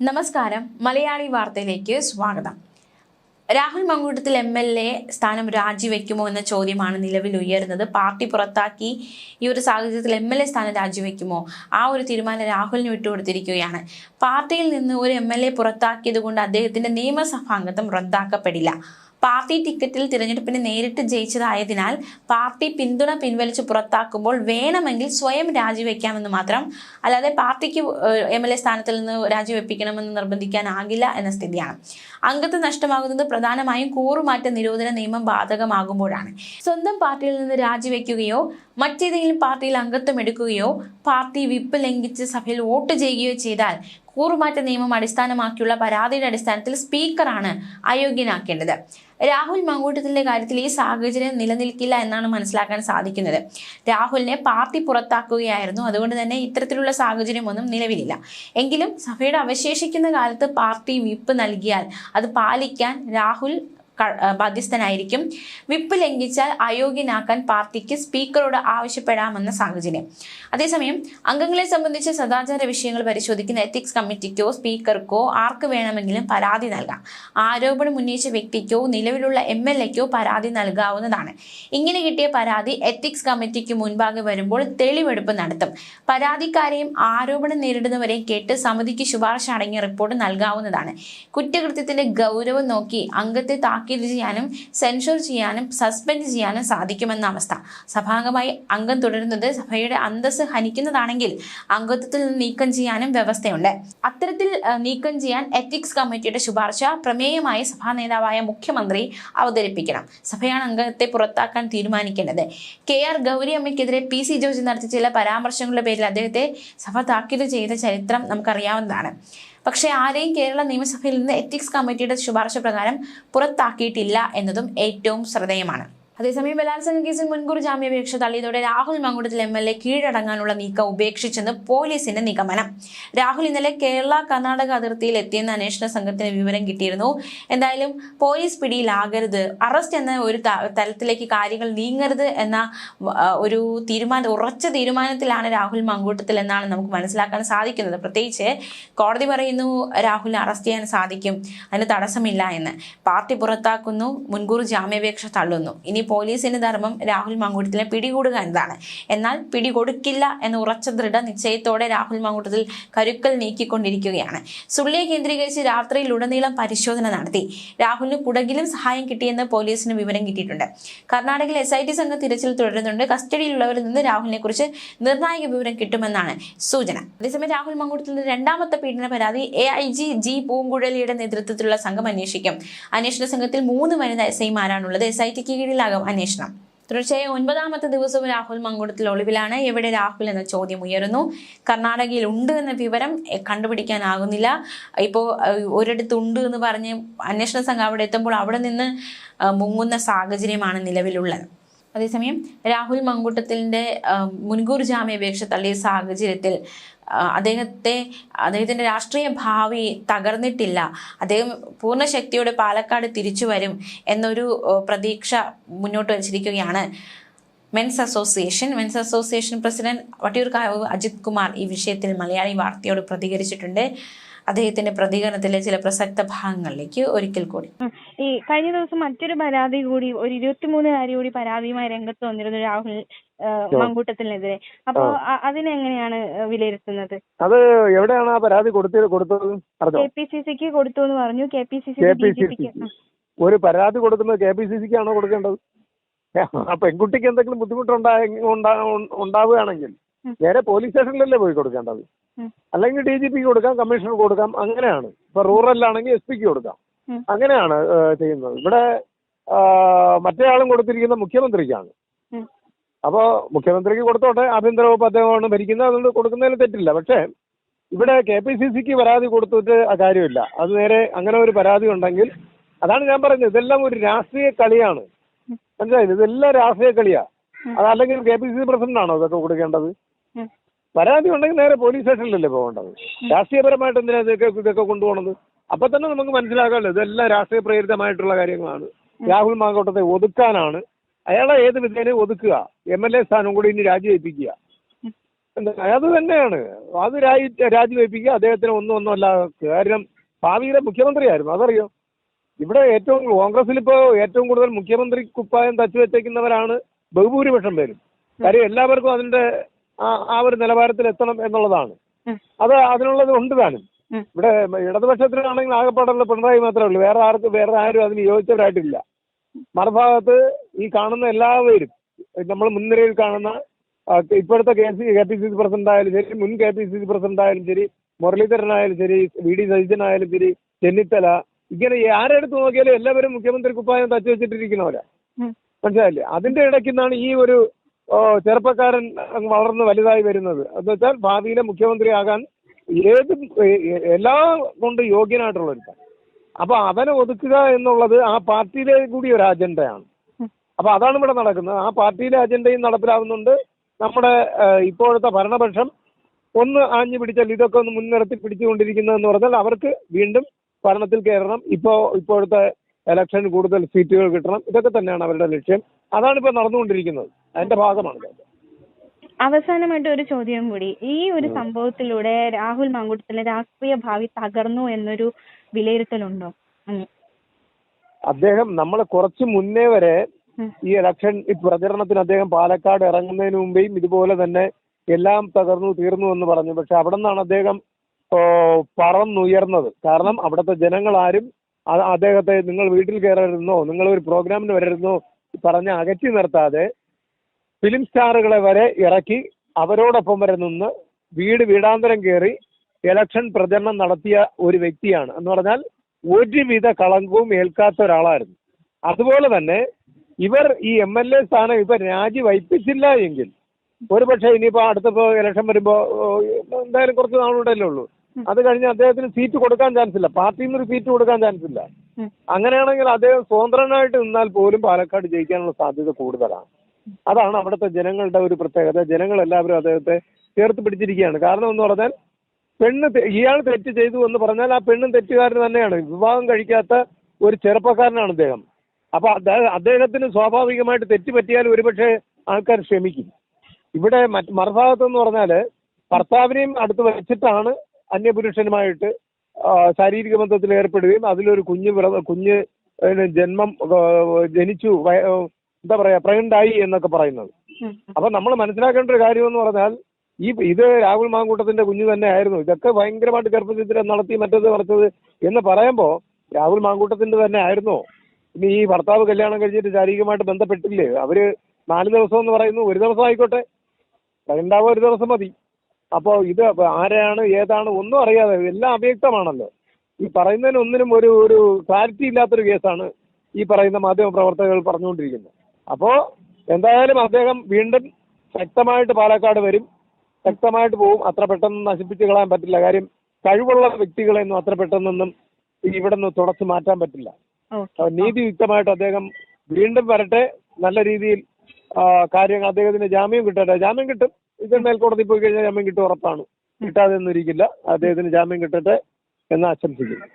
നമസ്കാരം. മലയാളി വാർത്തയിലേക്ക് സ്വാഗതം. Rahul Mamkootathil M L A സ്ഥാനം രാജിവെക്കുമോ എന്ന ചോദ്യമാണ് നിലവിൽ ഉയരുന്നത്. പാർട്ടി പുറത്താക്കി ഈ ഒരു സാഹചര്യത്തിൽ എം എൽ എ സ്ഥാനം രാജിവെക്കുമോ? ആ ഒരു തീരുമാനം രാഹുലിന് വിട്ടുകൊടുത്തിരിക്കുകയാണ്. പാർട്ടിയിൽ നിന്ന് ഒരു എം എൽ എ പുറത്താക്കിയത് കൊണ്ട് അദ്ദേഹത്തിന്റെ നിയമസഭാംഗത്വം റദ്ദാക്കപ്പെടില്ല. പാർട്ടി ടിക്കറ്റിൽ തിരഞ്ഞെടുപ്പിന് നേരിട്ട് ജയിച്ചതായതിനാൽ പാർട്ടി പിന്തുണ പിൻവലിച്ച് പുറത്താക്കുമ്പോൾ വേണമെങ്കിൽ സ്വയം രാജിവെക്കാമെന്ന് മാത്രം അല്ലാതെ പാർട്ടിക്ക് എം എൽ എ സ്ഥാനത്തിൽ നിന്ന് രാജിവെപ്പിക്കണമെന്ന് നിർബന്ധിക്കാനാകില്ല എന്ന സ്ഥിതിയാണ്. അംഗത്വം നഷ്ടമാകുന്നത് പ്രധാനമായും കൂറുമാറ്റ നിരോധന നിയമം ബാധകമാകുമ്പോഴാണ്. സ്വന്തം പാർട്ടിയിൽ നിന്ന് രാജിവെക്കുകയോ മറ്റേതെങ്കിലും പാർട്ടിയിൽ അംഗത്വം എടുക്കുകയോ പാർട്ടി വിപ്പ് ലംഘിച്ച് സഭയിൽ വോട്ട് ചെയ്യുകയോ ചെയ്താൽ കൂറുമാറ്റ നിയമം അടിസ്ഥാനമാക്കിയുള്ള പരാതിയുടെ അടിസ്ഥാനത്തിൽ സ്പീക്കറാണ് അയോഗ്യനാക്കേണ്ടത്. രാഹുൽ മങ്കൂട്ടത്തിന്റെ കാര്യത്തിൽ ഈ സാഹചര്യം നിലനിൽക്കില്ല എന്നാണ് മനസ്സിലാക്കാൻ സാധിക്കുന്നത്. രാഹുലിനെ പാർട്ടി പുറത്താക്കുകയായിരുന്നു. അതുകൊണ്ട് തന്നെ ഇത്തരത്തിലുള്ള സാഹചര്യമൊന്നും നിലവിലില്ല. എങ്കിലും സഭയുടെ അവശേഷിക്കുന്ന കാലത്ത് പാർട്ടി വിപ്പ് നൽകിയാൽ അത് പാലിക്കാൻ രാഹുൽ ബാധ്യസ്ഥനായിരിക്കും. വിപ്പ് ലംഘിച്ചാൽ അയോഗ്യനാക്കാൻ പാർട്ടിക്ക് സ്പീക്കറോട് ആവശ്യപ്പെടാമെന്ന സാഹചര്യം. അതേസമയം അംഗങ്ങളെ സംബന്ധിച്ച് സദാചാര വിഷയങ്ങൾ പരിശോധിക്കുന്ന എത്തിക്സ് കമ്മിറ്റിക്കോ സ്പീക്കർക്കോ ആർക്ക് വേണമെങ്കിലും പരാതി നൽകാം. ആരോപണം ഉന്നയിച്ച വ്യക്തിക്കോ നിലവിലുള്ള എം എൽ എക്കോ പരാതി നൽകാവുന്നതാണ്. ഇങ്ങനെ കിട്ടിയ പരാതി എത്തിക്സ് കമ്മിറ്റിക്ക് മുൻപാകെ വരുമ്പോൾ തെളിവെടുപ്പ് നടത്തും. പരാതിക്കാരെയും ആരോപണം നേരിടുന്നവരെയും കേട്ട് സമിതിക്ക് ശുപാർശ അടങ്ങിയ റിപ്പോർട്ട് നൽകാവുന്നതാണ്. കുറ്റകൃത്യത്തിന്റെ ഗൗരവം നോക്കി അംഗത്തെ താക്കീത് ചെയ്യാനും സെൻഷർ ചെയ്യാനും സസ്പെൻഡ് ചെയ്യാനും സാധിക്കുമെന്ന അവസ്ഥ. സഭാംഗമായി അംഗം തുടരുന്നത് സഭയുടെ അന്തസ് ഹനിക്കുന്നതാണെങ്കിൽ അംഗത്വത്തിൽ നിന്ന് നീക്കം ചെയ്യാനും വ്യവസ്ഥയുണ്ട്. അത്തരത്തിൽ നീക്കം ചെയ്യാൻ എത്തിക്സ് കമ്മിറ്റിയുടെ ശുപാർശ പ്രമേയമായി സഭാ നേതാവായ മുഖ്യമന്ത്രി അവതരിപ്പിക്കണം. സഭയാണ് അംഗത്തെ പുറത്താക്കാൻ തീരുമാനിക്കേണ്ടത്. കെ ആർ ഗൗരിയമ്മയ്ക്കെതിരെ പി സി ജോർജ് നടത്തിയ ചില പരാമർശങ്ങളുടെ പേരിൽ അദ്ദേഹത്തെ സഭ താക്കീത് ചെയ്ത ചരിത്രം നമുക്കറിയാവുന്നതാണ്. പക്ഷേ ആരെയും കേരള നിയമസഭയിൽ നിന്ന് എത്തിക്സ് കമ്മിറ്റിയുടെ ശുപാർശ പ്രകാരം പുറത്താക്കിയിട്ടില്ല എന്നതും ഏറ്റവും ശ്രദ്ധേയമാണ്. അതേസമയം ബലാത്സംഗ കേസിൽ മുൻകൂർ ജാമ്യാപേക്ഷ തള്ളിയതോടെ Rahul Mamkootathil M L A കീഴടങ്ങാനുള്ള നീക്കം ഉപേക്ഷിച്ചെന്ന് പോലീസിന്റെ നിഗമനം. രാഹുൽ ഇന്നലെ കേരള കർണാടക അതിർത്തിയിൽ എത്തിയെന്ന് അന്വേഷണ സംഘത്തിന് വിവരം കിട്ടിയിരുന്നു. എന്തായാലും പോലീസ് പിടിയിലാകരുത്. അറസ്റ്റ് എന്ന ഒരു തലത്തിലേക്ക് കാര്യങ്ങൾ നീങ്ങരുത് എന്ന ഒരു തീരുമാനം ഉറച്ച തീരുമാനത്തിലാണ് രാഹുൽ മങ്കൂട്ടത്തിൽ എന്നാണ് നമുക്ക് മനസ്സിലാക്കാൻ സാധിക്കുന്നത്. പ്രത്യേകിച്ച് കോടതി പറയുന്നു രാഹുലിനെ അറസ്റ്റ് ചെയ്യാൻ സാധിക്കും. അതിന് തടസ്സമില്ല എന്ന്. പാർട്ടി പുറത്താക്കുന്നു മുൻകൂർ ജാമ്യാപേക്ഷ തള്ളുന്നു. ഇനി പോലീസിന്റെ ധർമ്മം രാഹുൽ മങ്കൂട്ടത്തിനെ പിടികൂടുക എന്നതാണ്. എന്നാൽ പിടികൊടുക്കില്ല എന്ന ഉറച്ച ദൃഢ നിശ്ചയത്തോടെ രാഹുൽ മങ്കൂട്ടത്തിൽ കരുക്കൽ നീക്കിക്കൊണ്ടിരിക്കുകയാണ്. സുള്ളിയെ കേന്ദ്രീകരിച്ച് രാത്രിയിൽ ഉടനീളം പരിശോധന നടത്തി. രാഹുലിന് കുടകിലും സഹായം കിട്ടിയെന്ന് പോലീസിന് വിവരം കിട്ടിയിട്ടുണ്ട്. കർണാടകയിൽ എസ് ഐ ടി സംഘം തിരച്ചിൽ തുടരുന്നുണ്ട്. കസ്റ്റഡിയിലുള്ളവരിൽ നിന്ന് രാഹുലിനെ കുറിച്ച് നിർണായക വിവരം കിട്ടുമെന്നാണ് സൂചന. അതേസമയം രാഹുൽ മങ്കൂട്ടത്തിന്റെ രണ്ടാമത്തെ പീഡന പരാതി എ ഐ ജി ജി പൂങ്കുഴലിയുടെ നേതൃത്വത്തിലുള്ള സംഘം അന്വേഷിക്കും. അന്വേഷണ സംഘത്തിൽ മൂന്ന് വനിതാ എസ് ഐമാരാണുള്ളത് എസ് ഐ ടിക്ക് കീഴിലാകും അന്വേഷണം. തുടർച്ചയായ ഒൻപതാമത്തെ ദിവസവും രാഹുൽ മങ്കുടത്തിൽ ഒളിവിലാണ്. എവിടെ രാഹുൽ എന്ന ചോദ്യം ഉയരുന്നു. കർണാടകയിൽ ഉണ്ട് എന്ന വിവരം കണ്ടുപിടിക്കാനാകുന്നില്ല. ഇപ്പോൾ ഒരിടത്ത് ഉണ്ട് എന്ന് പറഞ്ഞ് അന്വേഷണ സംഘം അവിടെ എത്തുമ്പോൾ അവിടെ നിന്ന് മുങ്ങുന്ന സാഹചര്യമാണ് നിലവിലുള്ളത്. അതേസമയം രാഹുൽ മങ്കുട്ടത്തിന്റെ മുൻകൂർ ജാമ്യാപേക്ഷ തള്ളിയ സാഹചര്യത്തിൽ അദ്ദേഹത്തെ അദ്ദേഹത്തിന്റെ രാഷ്ട്രീയ ഭാവി തകർന്നിട്ടില്ല. അദ്ദേഹം പൂർണ ശക്തിയോടെ പാലക്കാട് തിരിച്ചു വരും എന്നൊരു പ്രതീക്ഷ മുന്നോട്ട് വച്ചിരിക്കുകയാണ് men's association. Men's association president Vattiyoorkavu Ajith Kumar ഈ വിഷയത്തിൽ മലയാളി വാർത്തയോട് പ്രതികരിച്ചിട്ടുണ്ട്. അദ്ദേഹത്തിന്റെ പ്രതികരണത്തിലെ ചില പ്രസക്ത ഭാഗങ്ങളിലേക്ക് ഒരിക്കൽ കൂടി. ഈ കഴിഞ്ഞ ദിവസം മറ്റൊരു പരാതി കൂടി ഒരു ഇരുപത്തിമൂന്നുകാരി കൂടി പരാതിയുമായി രംഗത്ത് വന്നിരുന്നു രാഹുൽ മങ്കൂട്ടത്തിനെതിരെ. അപ്പോ അതിനെങ്ങനെയാണ് വിലയിരുത്തുന്നത്? അത് എവിടെയാണ് ആ പരാതി കൊടുത്തത്? കൊടുത്തത് കെ പി സി സിക്ക് കൊടുത്തു എന്ന് പറഞ്ഞു. കെ പി സി സി ഒരു പരാതി കൊടുക്കുന്നത് കെ പി സി സിക്ക് ആണോ കൊടുക്കേണ്ടത്? ആ പെൺകുട്ടിക്ക് എന്തെങ്കിലും ബുദ്ധിമുട്ടുണ്ടായ ഉണ്ടാ- ഉണ്ടാവുകയാണെങ്കിൽ. നേരെ പോലീസ് സ്റ്റേഷനിലല്ലേ പോയി കൊടുക്കേണ്ടത്? അല്ലെങ്കിൽ ഡി ജി പിക്ക് കൊടുക്കാം കമ്മീഷണർക്ക് കൊടുക്കാം അങ്ങനെയാണ്. ഇപ്പൊ റൂറലാണെങ്കിൽ എസ് പിക്ക് കൊടുക്കാം. അങ്ങനെയാണ് ചെയ്യുന്നത്. ഇവിടെ മറ്റേ ആളും കൊടുത്തിരിക്കുന്ന മുഖ്യമന്ത്രിക്കാണ്. അപ്പോ മുഖ്യമന്ത്രിക്ക് കൊടുത്തോട്ടെ ആഭ്യന്തര വകുപ്പ് അദ്ദേഹമാണ് ഭരിക്കുന്നത് അതുകൊണ്ട് കൊടുക്കുന്നതിൽ തെറ്റില്ല. പക്ഷേ ഇവിടെ കെ പി സി സിക്ക് പരാതി കൊടുത്തിട്ട് ആ കാര്യമില്ല. അത് നേരെ അങ്ങനെ ഒരു പരാതി ഉണ്ടെങ്കിൽ അതാണ് ഞാൻ പറഞ്ഞത്. ഇതെല്ലാം ഒരു രാഷ്ട്രീയ കളിയാണ്. മനസ്സിലായില്ല? ഇതെല്ലാം രാഷ്ട്രീയ കളിയാ. അതല്ലെങ്കിൽ K P C C president ആണോ ഇതൊക്കെ കൊടുക്കേണ്ടത്. പരാതി ഉണ്ടെങ്കിൽ നേരെ പോലീസ് സ്റ്റേഷനിലല്ലേ പോകേണ്ടത്? രാഷ്ട്രീയപരമായിട്ട് എന്തിനാ ഇതൊക്കെ ഇതൊക്കെ കൊണ്ടുപോകണത് അപ്പൊ തന്നെ നമുക്ക് മനസ്സിലാക്കാമല്ലോ ഇതെല്ലാം രാഷ്ട്രീയ പ്രേരിതമായിട്ടുള്ള കാര്യങ്ങളാണ് രാഹുൽ മാങ്കോട്ടത്തെ ഒതുക്കാനാണ്. അയാളെ ഏത് വിധേനയും ഒതുക്കുക? എം എൽ എ സ്ഥാനം കൂടി ഇനി രാജിവെപ്പിക്കുക അത് തന്നെയാണ്. അത് രാജി രാജിവെപ്പിക്കുക അദ്ദേഹത്തിന് ഒന്നും ഒന്നും അല്ല. കാരണം ഭാവിയിലെ മുഖ്യമന്ത്രിയായിരുന്നു. അതറിയോ? ഇവിടെ ഏറ്റവും കോൺഗ്രസിൽ ഇപ്പോൾ ഏറ്റവും കൂടുതൽ മുഖ്യമന്ത്രി കുപ്പായം തച്ചു വെച്ചേക്കുന്നവരാണ് ബഹുഭൂരിപക്ഷം പേരും. കാര്യം എല്ലാവർക്കും അതിന്റെ ആ ഒരു നിലവാരത്തിൽ എത്തണം എന്നുള്ളതാണ് അത് അതിനുള്ളത് ഉണ്ട് താനും. ഇവിടെ ഇടതുപക്ഷത്തിനാണെങ്കിൽ ആകെപ്പാടുള്ള പിണറായി മാത്രമേ ഉള്ളൂ. വേറെ ആർക്കും വേറെ ആരും അതിന് യോജിച്ചവരായിട്ടില്ല. മറുഭാഗത്ത് ഈ കാണുന്ന എല്ലാവരും നമ്മൾ മുൻനിരയിൽ കാണുന്ന ഇപ്പോഴത്തെ K C K P C C president ആയാലും ശരി മുൻ K P C C president ആയാലും ശരി മുരളീധരനായാലും ശരി വി ഡി സതീശനായാലും ശരി ചെന്നിത്തല ഇങ്ങനെ ആരെടുത്ത് നോക്കിയാലും എല്ലാവരും മുഖ്യമന്ത്രി കുപ്പായം തച്ചു വെച്ചിട്ടിരിക്കുന്നവരാ. മനസ്സിലായില്ലേ? അതിന്റെ ഇടയ്ക്ക് നിന്നാണ് ഈ ഒരു ഓ, ചെറുപ്പക്കാരൻ വളർന്ന് വലുതായി വരുന്നത്. എന്ന് വെച്ചാൽ ഭാവിയിലെ മുഖ്യമന്ത്രിയാകാൻ ഏത് എല്ലാ കൊണ്ട് യോഗ്യനായിട്ടുള്ള ഒരുത്തൻ. അപ്പൊ അവനെ ഒതുക്കുക എന്നുള്ളത് ആ പാർട്ടിയിലെ കൂടി ഒരു അജണ്ടയാണ്. അപ്പൊ അതാണ് ഇവിടെ നടക്കുന്നത്. ആ പാർട്ടിയിലെ അജണ്ടയും നടപ്പിലാവുന്നുണ്ട് നമ്മുടെ ഇപ്പോഴത്തെ ഭരണപക്ഷം ഒന്ന് ആഞ്ഞു പിടിച്ചാൽ ഇതൊക്കെ ഒന്ന് മുൻനിർത്തി പിടിച്ചുകൊണ്ടിരിക്കുന്നതെന്ന് പറഞ്ഞാൽ അവർക്ക് വീണ്ടും ഭരണത്തിൽ കയറണം. ഇപ്പോ ഇപ്പോഴത്തെ ഇലക്ഷൻ കൂടുതൽ സീറ്റുകൾ കിട്ടണം. ഇതൊക്കെ തന്നെയാണ് അവരുടെ ലക്ഷ്യം. അതാണ് ഇപ്പോൾ നടന്നുകൊണ്ടിരിക്കുന്നത്. അതിന്റെ ഭാഗമാണ്. അവസാനമായിട്ട് ഒരു ചോദ്യം കൂടി. ഈ ഒരു സംഭവത്തിലൂടെ രാഹുൽ മാങ്കൂട്ടത്തിലെ രാഷ്ട്രീയ ഭാവി തകർന്നു എന്നൊരു വിലയിരുത്തലുണ്ടോ? അദ്ദേഹം നമ്മൾ കുറച്ച് മുന്നേ വരെ ഈ ഇലക്ഷൻ ഈ പ്രചരണത്തിന് അദ്ദേഹം പാലക്കാട് ഇറങ്ങുന്നതിന് മുമ്പേയും ഇതുപോലെ തന്നെ എല്ലാം തകർന്നു തീർന്നു എന്ന് പറഞ്ഞു. പക്ഷെ അവിടെ നിന്നാണ് അദ്ദേഹം പറന്നുയർന്നത്. കാരണം അവിടുത്തെ ജനങ്ങൾ ആരും അദ്ദേഹത്തെ നിങ്ങൾ വീട്ടിൽ കയറരുന്നോ നിങ്ങൾ ഒരു പ്രോഗ്രാമിന് വരരുന്നോ പറഞ്ഞ് അകറ്റി നിർത്താതെ ഫിലിം സ്റ്റാറുകളെ വരെ ഇറക്കി അവരോടൊപ്പം വരെ നിന്ന് വീട് വീടാന്തരം കയറി ഇലക്ഷൻ പ്രചരണം നടത്തിയ ഒരു വ്യക്തിയാണ്. എന്ന് പറഞ്ഞാൽ ഒരുവിധ കളങ്കവും ഏൽക്കാത്ത ഒരാളായിരുന്നു. അതുപോലെ തന്നെ ഇവർ ഈ എം എൽ എ സ്ഥാനം ഇപ്പൊ രാജി വൈപ്പിച്ചില്ല എങ്കിൽ ഒരു പക്ഷേ ഇനിയിപ്പോ അടുത്തപ്പോ ഇലക്ഷൻ വരുമ്പോ എന്തായാലും കുറച്ച് നാളുണ്ടല്ലേ ഉള്ളൂ. അത് കഴിഞ്ഞ് അദ്ദേഹത്തിന് സീറ്റ് കൊടുക്കാൻ ചാൻസ് ഇല്ല. പാർട്ടിയിൽ നിന്ന് ഒരു സീറ്റ് കൊടുക്കാൻ ചാൻസ് ഇല്ല. അങ്ങനെയാണെങ്കിൽ അദ്ദേഹം സ്വതന്ത്രനായിട്ട് നിന്നാൽ പോലും പാലക്കാട് ജയിക്കാനുള്ള സാധ്യത കൂടുതലാണ്. അതാണ് അവിടുത്തെ ജനങ്ങളുടെ ഒരു പ്രത്യേകത. ജനങ്ങൾ എല്ലാവരും അദ്ദേഹത്തെ ചേർത്ത് പിടിച്ചിരിക്കുകയാണ്. കാരണം എന്ന് പറഞ്ഞാൽ പെണ്ണ് ഇയാൾ തെറ്റ് ചെയ്തു എന്ന് പറഞ്ഞാൽ ആ പെണ്ണും തെറ്റുകാരൻ തന്നെയാണ്. വിവാഹം കഴിക്കാത്ത ഒരു ചെറുപ്പക്കാരനാണ് അദ്ദേഹം അപ്പൊ അദ്ദേഹ- അദ്ദേഹത്തിന് സ്വാഭാവികമായിട്ട് തെറ്റ് പറ്റിയാൽ ഒരുപക്ഷെ ആൾക്കാർ ക്ഷമിക്കും. ഇവിടെ മറ്റ് മറുഭാഗത്തെന്ന് പറഞ്ഞാൽ ഭർത്താവിനെയും അടുത്ത് വെച്ചിട്ടാണ് അന്യപുരുഷനുമായിട്ട് ശാരീരിക ബന്ധത്തിൽ ഏർപ്പെടുകയും അതിലൊരു കുഞ്ഞ് കുഞ്ഞ് ജന്മം ജനിച്ചു എന്താ പറയാ പ്രഗ്നന്റായി എന്നൊക്കെ പറയുന്നത്. അപ്പൊ നമ്മൾ മനസ്സിലാക്കേണ്ട ഒരു കാര്യം എന്ന് പറഞ്ഞാൽ ഈ ഇത് രാഹുൽ മാങ്കൂട്ടത്തിന്റെ കുഞ്ഞു തന്നെ ആയിരുന്നു ഇതൊക്കെ ഭയങ്കരമായിട്ട് ഗർഭചിത്രം നടത്തി മറ്റത് മറിച്ചത് എന്ന് പറയുമ്പോൾ രാഹുൽ മാങ്കൂട്ടത്തിന്റെ തന്നെ ആയിരുന്നോ ഇനി ഈ ഭർത്താവ് കല്യാണം കഴിഞ്ഞിട്ട് ശാരീരികമായിട്ട് ബന്ധപ്പെട്ടില്ലേ? അവർ നാല് ദിവസം എന്ന് പറയുന്നു ഒരു ദിവസം ആയിക്കോട്ടെ. ഉണ്ടാവുക ഒരു ദിവസം മതി. അപ്പോൾ ഇത് ആരാണ് ഏതാണ് ഒന്നും അറിയാതെ എല്ലാം അവ്യക്തമാണല്ലോ. ഈ പറയുന്നതിനൊന്നിനും ഒരു ഒരു ക്ലാരിറ്റി ഇല്ലാത്തൊരു കേസാണ് ഈ പറയുന്ന മാധ്യമ പ്രവർത്തകർ പറഞ്ഞുകൊണ്ടിരിക്കുന്നത്. അപ്പോ എന്തായാലും അദ്ദേഹം വീണ്ടും ശക്തമായിട്ട് പാലക്കാട് വരും. ശക്തമായിട്ട് പോകും അത്ര പെട്ടെന്ന് നശിപ്പിച്ച് കളയാൻ പറ്റില്ല. കാര്യം കഴിവുള്ള വ്യക്തികളെയൊന്നും അത്ര പെട്ടെന്നൊന്നും ഇവിടെ നിന്ന് തുടച്ചു മാറ്റാൻ പറ്റില്ല. നീതിയുക്തമായിട്ട് അദ്ദേഹം വീണ്ടും വരട്ടെ. നല്ല രീതിയിൽ കാര്യങ്ങൾ അദ്ദേഹത്തിന് ജാമ്യം കിട്ടട്ടെ. ജാമ്യം കിട്ടും. ഇത് മേൽക്കോടതി പോയി കഴിഞ്ഞാൽ ജാമ്യം കിട്ടും ഉറപ്പാണ്. കിട്ടാതെ ഒന്നും ഇരിക്കില്ല. അദ്ദേഹത്തിന് ജാമ്യം കിട്ടട്ടെ എന്ന് ആശംസിക്കുന്നു.